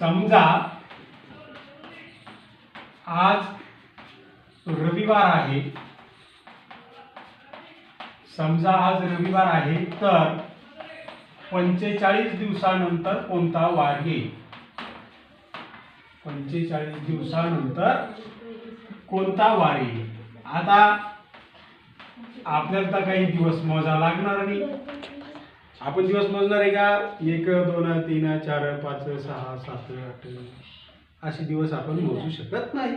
समजा आज रविवार आहे. समजा आज रविवार आहे तर पंचेचाळीस दिवसानंतर कोणता वार येईल? पंचेचाळीस दिवसानंतर कोणता वार येईल? आता आपल्याला तर काही दिवस मोजा लागणार नाही. आपण दिवस मोजणार आहे का? एक दोन तीन चार पाच सहा सात आठ असे दिवस आपण मोजू शकत नाही.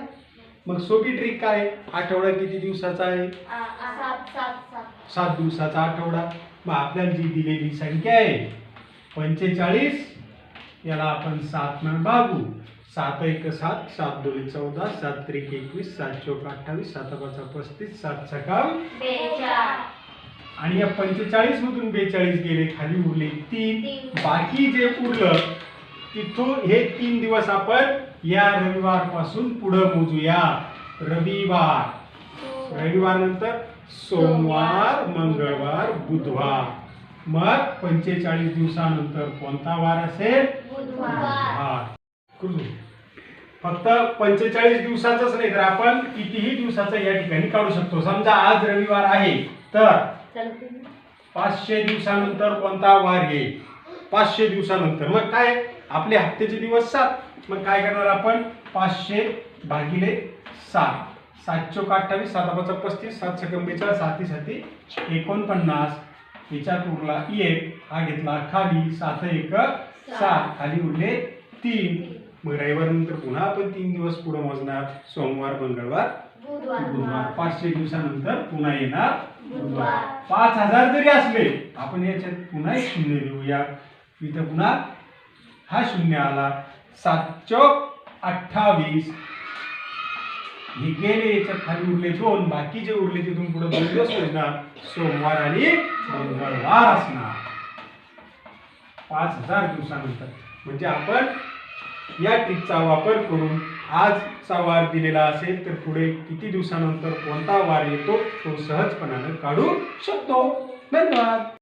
मग सोपी ट्रिक काय? आठवडा किती दिवसाचा आहे? सात सात सात. सात दिवसाचा आठवडा. मग आपल्याला जी दिलेली संख्या आहे पंचेचाळीस याला आपण सात न भागू. सात एक सात सात दोन चौदा सात त्रिक एकवीस सात चौक अठ्ठावीस सात पाच पस्तीस सात सकाळ. आणि या पंचेचाळीस मधून बेचाळीस गेले खाली उरले तीन. बाकी जे उरलं तिथून हे तीन दिवस आपण या रविवारपासून पुढं मोजूया. रविवार. रविवार नंतर सोमवार मंगळवार. बुधवार. मग पंचेचाळीस दिवसानंतर कोणता वार असेल? फक्त पंचेचाळीस दिवसाचाच नाही तर आपण कितीही दिवसाचा या ठिकाणी काढू शकतो. समजा आज रविवार आहे तर पाचशे दिवसानंतर कोणता वार येईल? पाचशे दिवसानंतर. मग काय? आपले हप्त्याचे दिवस सात. मग काय करणार आपण? पाचशे भागिले सात. सात चौक अठ्ठावीस सात पाच पस्तीस सात सकम बेचाळीस साती साती एकोणपन्नास. याच्यात उरला एक हा घेतला खाली सात एक सात. खाली उरले तीन. मग रविवार नंतर पुन्हा आपण तीन दिवस पुढे मोजणार. सोमवार मंगळवार बुधवार बुधवार. पाचशे दिवसानंतर पुन्हा येणार. बुधवार. पाच हजार जरी असले आपण याच्यात पुन्हा एक शून्य लिहूया. इथं पुन्हा हा शून्य आला. सात चौक अठ्ठावीस. हे गेले याच्यात खाली उरले दोन. बाकी जे उरले तिथून पुढे दोन दिवस असणार सोमवार आणि मंगळवार असणार. पाच हजार दिवसानंतर. म्हणजे आपण या ट्रिकचा वापर करून आजचा वार दिलेला असेल तर पुढे किती दिवसानंतर कोणता वार येतो तो सहजपणाने काढू शकतो. धन्यवाद.